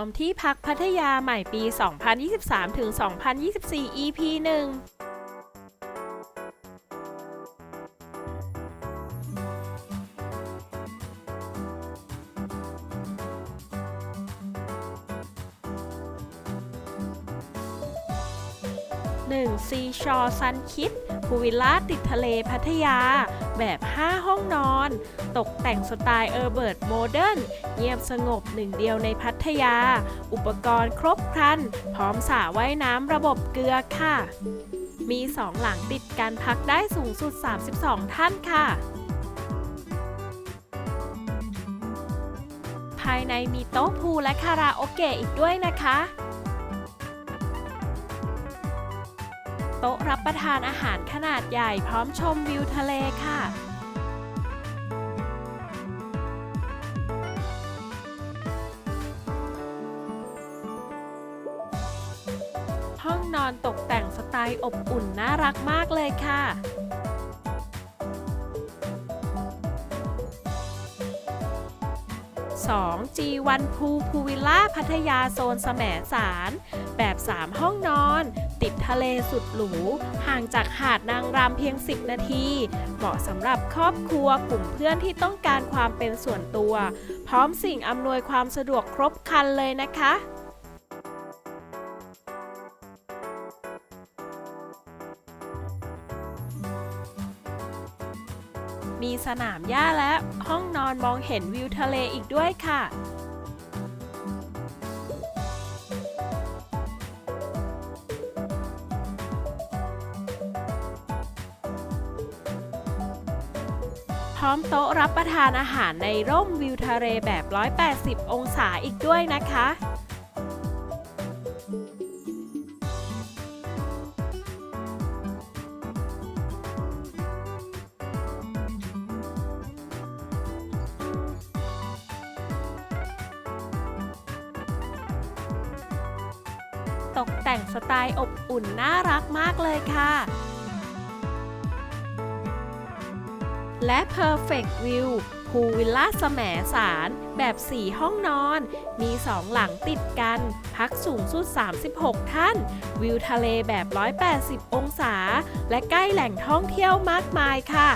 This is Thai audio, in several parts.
ชมที่พักพัทยาใหม่ปี 2023 ถึง 2024 EP 1 1. ซีชอซันคิดพูวิลล่าติดทะเลพัทยา แบบ 5 ห้องนอน ตกแต่งสไตล์เออร์เบิร์ตโมเดิร์น เงียบสงบหนึ่งเดียวในพัทยา อุปกรณ์ครบครัน พร้อมสระว่ายน้ำระบบเกลือค่ะ มีสองหลังติดกันพักได้สูงสุด 32 ท่านค่ะ ภายในมีโต๊ะพูลและคาราโอเกะอีกด้วยนะคะโต๊ะรับประทานอาหารขนาดใหญ่พร้อมชมวิวทะเลค่ะ ห้องนอนตกแต่งสไตล์อบอุ่นน่ารักมากเลยค่ะ 2. G1 พูพูวิลล่าพัทยาโซนแสมสาร แบบ 3 ห้องนอน ติดทะเลสุดหรู ห่างจากหาดนางรำเพียง 10 นาที เหมาะสำหรับครอบครัวกลุ่มเพื่อนที่ต้องการความเป็นส่วนตัว พร้อมสิ่งอำนวยความสะดวกครบครันเลยนะคะ สนามหญ้าและห้องนอนมองเห็นวิวทะเลอีกด้วยค่ะพร้อมโต๊ะรับประทานอาหารในร่มวิวทะเลแบบ 180 องศาอีกด้วยนะคะ ตกแต่งสไตล์อบอุ่นน่ารักมากเลยค่ะ และ Perfect View พูวิลล่าสแหมสารแบบ 4 ห้องนอน มี 2 หลังติดกัน พักสูงสุด 36 ท่าน วิวทะเลแบบ 180 องศา และใกล้แหล่งท่องเที่ยวมากมายค่ะ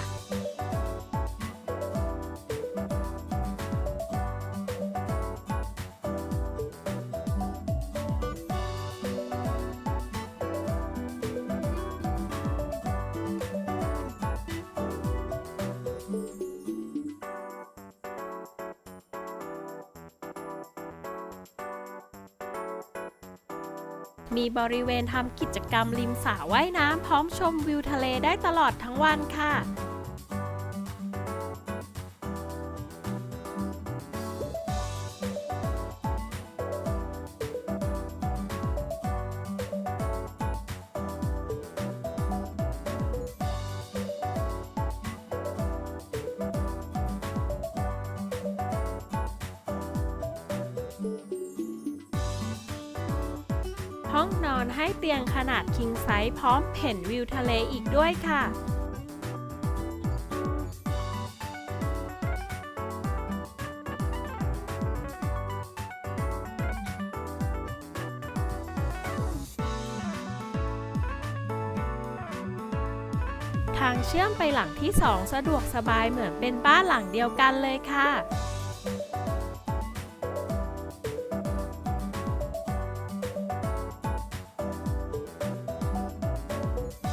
มีบริเวณทำกิจกรรมริมสระว่ายน้ำพร้อมชมวิวทะเลได้ตลอดทั้งวันค่ะ ห้องนอนให้เตียงขนาดคิงไซส์พร้อมเห็นวิวทะเลอีกด้วยค่ะทางเชื่อมไปหลังที่ 2 สะดวกสบายเหมือนเป็นบ้านหลังเดียวกันเลยค่ะ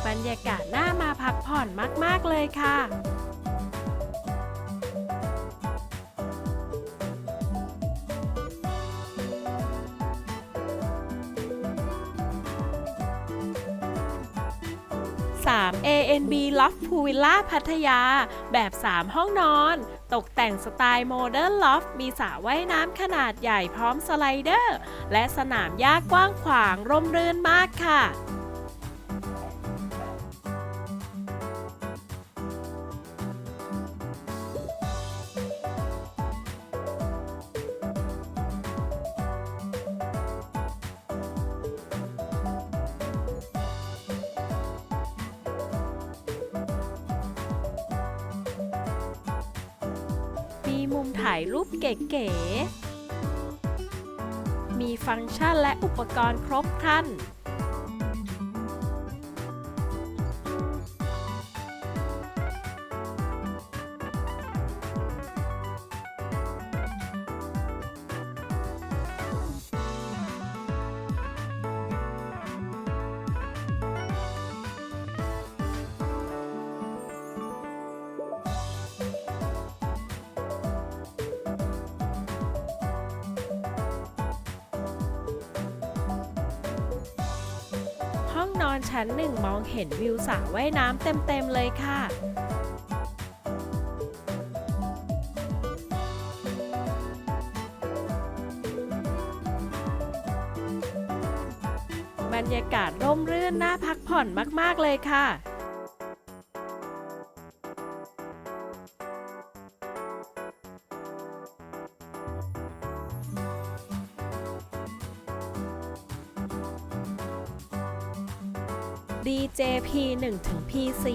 บรรยากาศน่ามาพักผ่อนมาก ๆ เลยค่ะ3 ANB Loft Pool Villa พัทยา แบบ 3 ห้องนอน ตกแต่งสไตล์โมเดิร์นลอฟมีสระว่ายน้ำขนาดใหญ่พร้อมสไลเดอร์ และสนามหญ้ากว้างขวางร่มรื่นมากค่ะ มีมุมถ่ายรูปเก๋ๆ มีฟังก์ชันและอุปกรณ์ครบครัน องนอนชั้นหนึ่งมองเห็นวิวสระว่ายน้ำเต็มๆเลยค่ะบรรยากาศร่มรื่นน่าพักผ่อนมาก ๆ เลยค่ะ DJP 1 ถึง P4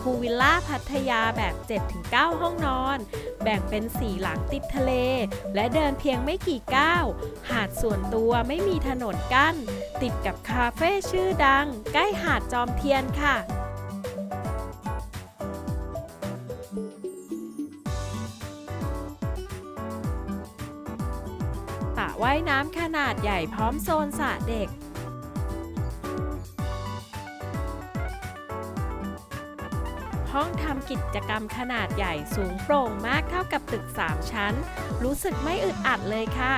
พูวิลล่าพัทยาแบบ7-9ห้องนอน แบ่งเป็น 4 หลังติดทะเล และเดินเพียงไม่กี่ก้าว หาดส่วนตัวไม่มีถนนกั้น ติดกับคาเฟ่ชื่อดัง ใกล้หาดจอมเทียนค่ะสระว่ายน้ำขนาดใหญ่พร้อมโซนสระเด็ก ห้องทำกิจกรรมขนาดใหญ่สูงโปร่งมากเท่ากับตึก 3 ชั้น รู้สึกไม่อึดอัดเลยค่ะ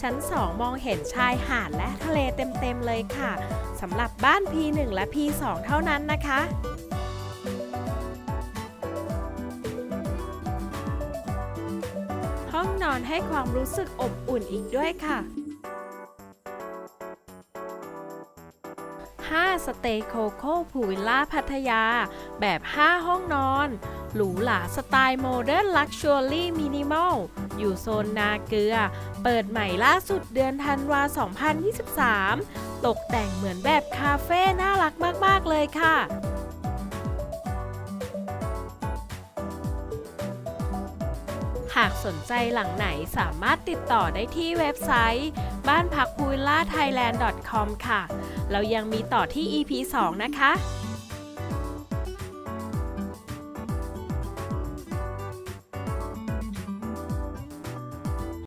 ชั้น 2 มองเห็นชายหาดและทะเลเต็ม ๆ เลยค่ะ สำหรับบ้าน P1 และ P2 เท่านั้นนะคะห้องนอนให้ความรู้สึกอบอุ่นอีกด้วยค่ะ 5 สเตย์โคโค่พูวิลล่าพัทยา แบบ 5 ห้องนอน หรูหราสไตล์โมเดิร์นลักชัวรี่มินิมอล อยู่โซนนาเกลือ เปิดใหม่ล่าสุดเดือนธันวา 2023 ตกแต่งเหมือนแบบคาเฟ่น่ารักมาก ๆ เลยค่ะ หากสนใจหลังไหนสามารถติดต่อได้ที่เว็บไซต์ บ้านพักพูลล่าไทยแลนด์ .com ค่ะ เรายังมีต่อที่ EP 2 นะคะ